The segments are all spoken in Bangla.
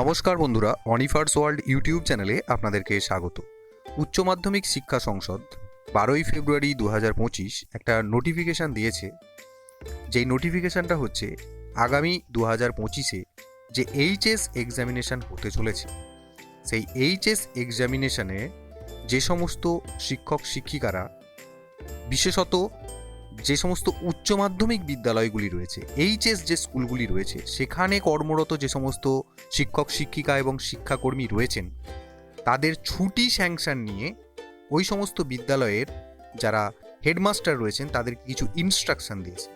নমস্কার বন্ধুরা অনিফার্স ওয়ার্ল্ড ইউটিউব চ্যানেলে আপনাদেরকে স্বাগত। উচ্চ মাধ্যমিক শিক্ষা সংসদ বারোই ফেব্রুয়ারি দু পঁচিশ একটা নোটিফিকেশান দিয়েছে। যেই নোটিফিকেশানটা হচ্ছে, আগামী দু হাজার পঁচিশে যে এইচএস এক্সামিনেশান হতে চলেছে। সেই এইচএস এক্সামিনেশানে যে সমস্ত শিক্ষক শিক্ষিকারা বিশেষত যে সমস্ত উচ্চ মাধ্যমিক বিদ্যালয়গুলি রয়েছে, এইচএস যে স্কুলগুলি রয়েছে, সেখানে কর্মরত যে সমস্ত শিক্ষক, শিক্ষিকা এবং শিক্ষাকর্মী রয়েছেন, তাদের ছুটি স্যাংশন নিয়ে ওই সমস্ত বিদ্যালয়ের যারা হেডমাস্টার রয়েছেন, তাদের কিছু ইনস্ট্রাকশন দিয়েছে।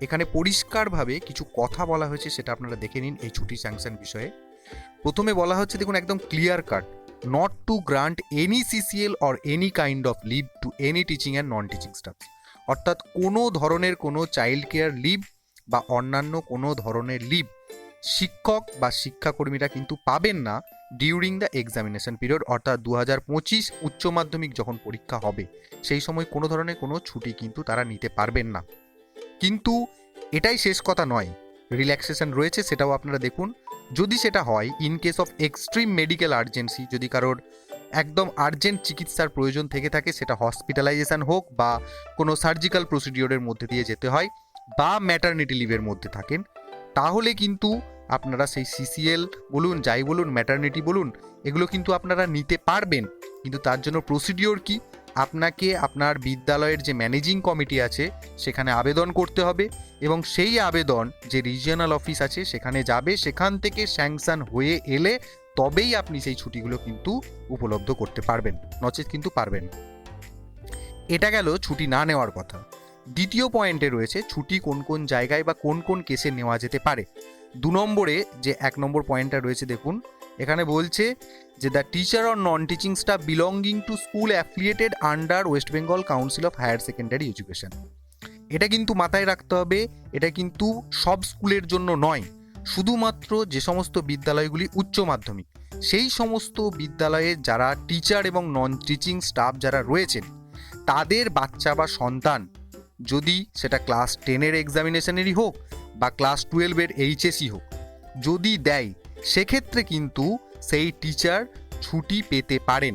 এখানে পরিষ্কারভাবে কিছু কথা বলা হয়েছে, সেটা আপনারা দেখে নিন এই ছুটি স্যাংশন বিষয়ে। প্রথমে বলা হচ্ছে, দেখুন, একদম clear cut to grant any CCL or any kind of leave to any teaching and non teaching staff অর্থাৎ কোনো ধরনের কোনো চাইল্ড কেয়ার লিভ বা অন্যান্য কোনো ধরনের লিভ শিক্ষক বা শিক্ষাকর্মীরা কিন্তু পাবেন না ডিউরিং দ্য এক্সামিনেশন পিরিয়ড অর্থাৎ দু হাজার পঁচিশ উচ্চ মাধ্যমিক যখন পরীক্ষা হবে, সেই সময় কোনো ধরনের কোনো ছুটি কিন্তু তারা নিতে পারবেন না। কিন্তু এটাই শেষ কথা নয় রিল্যাক্সেশন রয়েছে সেটাও আপনারা দেখুন। যদি সেটা হয় in case of extreme medical urgency যদি কারোর একদম আর্জেন্ট চিকিৎসার প্রয়োজন থেকে থাকে সেটা হসপিটালাইজেশন হোক বা কোনো সার্জিক্যাল প্রসিডিওরের মধ্যে দিয়ে যেতে হয় বা ম্যাটারনিটি লিভের মধ্যে থাকেন, তাহলে কিন্তু আপনারা সেই সিসিএল বলুন, যাই বলুন ম্যাটারনিটি বলুন, এগুলো কিন্তু আপনারা নিতে পারবেন। কিন্তু তার জন্য প্রসিডিওর কি? আপনাকে আপনার বিদ্যালয়ের যে ম্যানেজিং কমিটি আছে, সেখানে আবেদন করতে হবে এবং সেই আবেদন যে রিজিয়নাল অফিস আছে, সেখানে যাবে, সেখান থেকে স্যাংশন হয়ে এলে তবেই আপনি সেই ছুটিগুলো কিন্তু উপলব্ধ করতে পারবেন, নচেত কিন্তু পারবেন এটা গেল ছুটি না নেওয়ার কথা। দ্বিতীয় পয়েন্টে রয়েছে ছুটি কোন কোন জায়গায় বা কোন কোন কেসে নেওয়া যেতে পারে। দু নম্বরে যে এক নম্বর পয়েন্টটা রয়েছে দেখুন, এখানে বলছে যে the teacher or non teaching staff belonging to school affiliated under West Bengal Council of Higher Secondary Education এটা কিন্তু মাথায় রাখতে হবে, এটা কিন্তু সব স্কুলের জন্য নয়। শুধুমাত্র যে সমস্ত বিদ্যালয়গুলি উচ্চ মাধ্যমিক, সেই সমস্ত বিদ্যালয়ে যারা টিচার এবং নন টিচিং স্টাফ যারা রয়েছেন, তাদের বাচ্চা বা সন্তান যদি সেটা ক্লাস টেনের এক্সামিনেশনেরই হোক বা ক্লাস টুয়েলভের এইচএসই হোক, যদি দেয়, সেক্ষেত্রে কিন্তু সেই টিচার ছুটি পেতে পারেন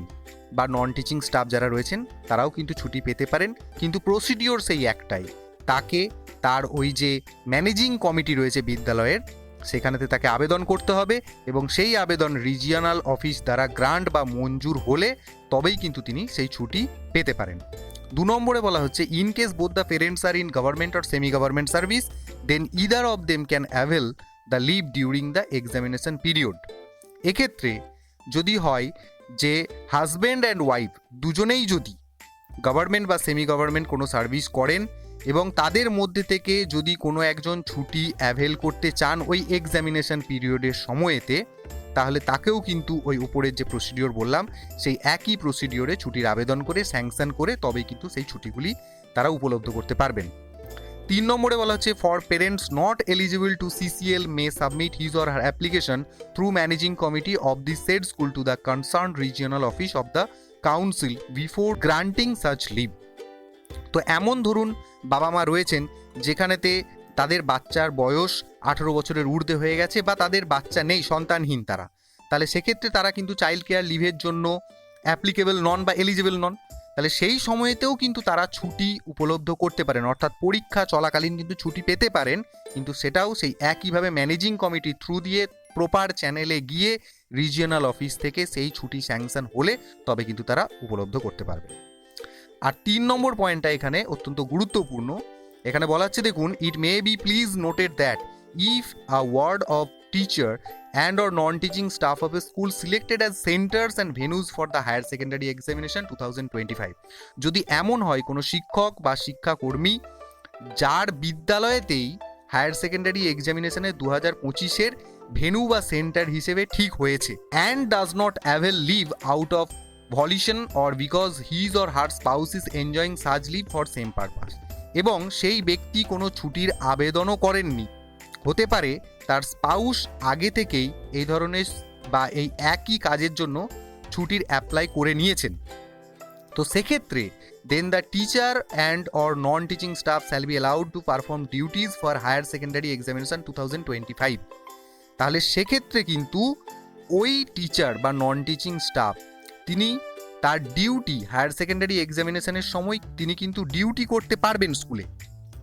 বা নন টিচিং স্টাফ যারা রয়েছেন, তারাও কিন্তু ছুটি পেতে পারেন। কিন্তু প্রসিডিওর সেই একটাই, তাকে তার ওই যে ম্যানেজিং কমিটি রয়েছে বিদ্যালয়ের সেখানেতে তাকে আবেদন করতে হবে এবং সেই আবেদন রিজিয়নাল অফিস দ্বারা গ্রান্ট বা মঞ্জুর হলে তবেই কিন্তু তিনি সেই ছুটি পেতে পারেন। দু নম্বরে বলা হচ্ছে, in case both the parents are in government or semi government service, then either of them can avail the leave during the examination period. এক্ষেত্রে যদি হয় যে হাজব্যান্ড অ্যান্ড ওয়াইফ দুজনেই যদি গভর্নমেন্ট বা সেমি গভর্নমেন্ট কোনো সার্ভিস করেন এবং তাদের মধ্যে থেকে যদি কোনো একজন ছুটি অ্যাভেল করতে চান ওই এক্সামিনেশন পিরিয়ডের সময়েতে, তাহলে তাকেও কিন্তু ওই উপরের যে প্রসিডিওর বললাম, সেই একই প্রসিডিওরে ছুটির আবেদন করে স্যাংশন করে তবেই কিন্তু সেই ছুটিগুলি তারা উপলব্ধ করতে পারবেন। তিন নম্বরে বলা হচ্ছে for parents not eligible to CCL may submit his or her application through managing committee of the said school to the concern regional office of the council before granting such leave তো এমন ধরুন বাবা মা রয়েছেন যেখানেতে তাদের বাচ্চার বয়স আঠেরো বছরের ঊর্ধ্বে হয়ে গেছে বা তাদের বাচ্চা নেই, সন্তানহীন তারা। তাহলে সেক্ষেত্রে তারা কিন্তু চাইল্ড কেয়ার লিভের জন্য অ্যাপ্লিকেবল নন বা এলিজিবল নন। তাহলে সেই সময়েতেও কিন্তু তারা ছুটি উপলব্ধ করতে পারেন, অর্থাৎ পরীক্ষা চলাকালীন কিন্তু ছুটি পেতে পারেন, কিন্তু সেটাও সেই একইভাবে ম্যানেজিং কমিটির থ্রু দিয়ে প্রপার চ্যানেলে গিয়ে রিজিয়নাল অফিস থেকে সেই ছুটি স্যাংশন হলে তবে কিন্তু তারা উপলব্ধ করতে পারবে। আর তিন নম্বর পয়েন্টটা এখানে অত্যন্ত গুরুত্বপূর্ণ। এখানে বলা হচ্ছে, দেখুন it may be please noted that if a ward of teacher and or non teaching staff of a school selected as centres and venues for the higher secondary examination two thousand twenty five যদি এমন হয়, কোনো শিক্ষক বা শিক্ষাকর্মী যার বিদ্যালয়েতেই হায়ার সেকেন্ডারি এক্সামিনেশনে দু হাজার পঁচিশের ভেনু বা সেন্টার হিসেবে ঠিক হয়েছে and does not avail leave out of volition or because his or her spouse is enjoying such leave for same purpose এবং সেই ব্যক্তি কোনো ছুটির আবেদনও করেননি। হতে পারে তার স্পাউস আগে থেকেই এই ধরনের বা এই একই কাজের জন্য ছুটির অ্যাপ্লাই করে নিয়েছেন। তো সেক্ষেত্রে then the teacher and or non teaching staff shall be allowed to perform duties for higher secondary examination two thousand twenty five তাহলে সেক্ষেত্রে কিন্তু ওই টিচার বা নন টিচিং স্টাফ তিনি তার ডিউটি হায়ার সেকেন্ডারি এক্সামিনেশনের সময় তিনি কিন্তু ডিউটি করতে পারবেন স্কুলে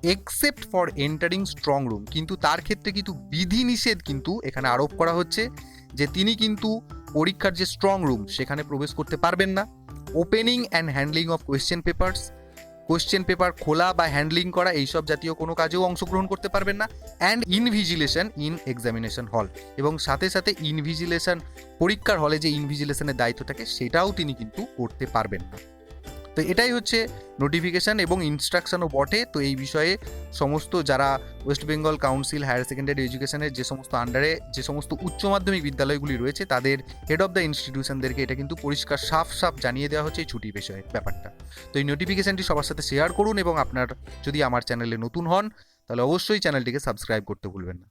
except for entering strong room কিন্তু তার ক্ষেত্রে কিন্তু বিধিনিষেধ কিন্তু এখানে আরোপ করা হচ্ছে যে তিনি কিন্তু পরীক্ষার যে স্ট্রং রুম সেখানে প্রবেশ করতে পারবেন না। Opening and handling of question papers question paper খোলা বা হ্যান্ডলিং করা এইসব জাতীয় কোনো কাজেও অংশগ্রহণ করতে পারবেন না। অ্যান্ড ইনভিজিলেশন ইন এক্সামিনেশন হল এবং সাথে সাথে ইনভিজিলেশন পরীক্ষার হলে যে ইনভিজিলেশনের দায়িত্ব থাকে, সেটাও তিনি কিন্তু করতে পারবেন না। তো এটাই হচ্ছে নোটিফিকেশান এবং ইনস্ট্রাকশনও বটে। তো এই বিষয়ে সমস্ত যারা West Bengal Council Higher Secondary এডুকেশনের যে সমস্ত আন্ডারে যে সমস্ত উচ্চ মাধ্যমিক বিদ্যালয়গুলি রয়েছে, তাদের হেড অফ দ্য ইনস্টিটিউশনদেরকে এটা কিন্তু পরিষ্কার, সাফ সাফ জানিয়ে দেওয়া হচ্ছে এই ছুটি বিষয়ে ব্যাপারটা। তো এই নোটিফিকেশানটি সবার সাথে শেয়ার করুন এবং আপনার যদি আমার চ্যানেলে নতুন হন, তাহলে অবশ্যই চ্যানেলটিকে সাবস্ক্রাইব করতে ভুলবেন না।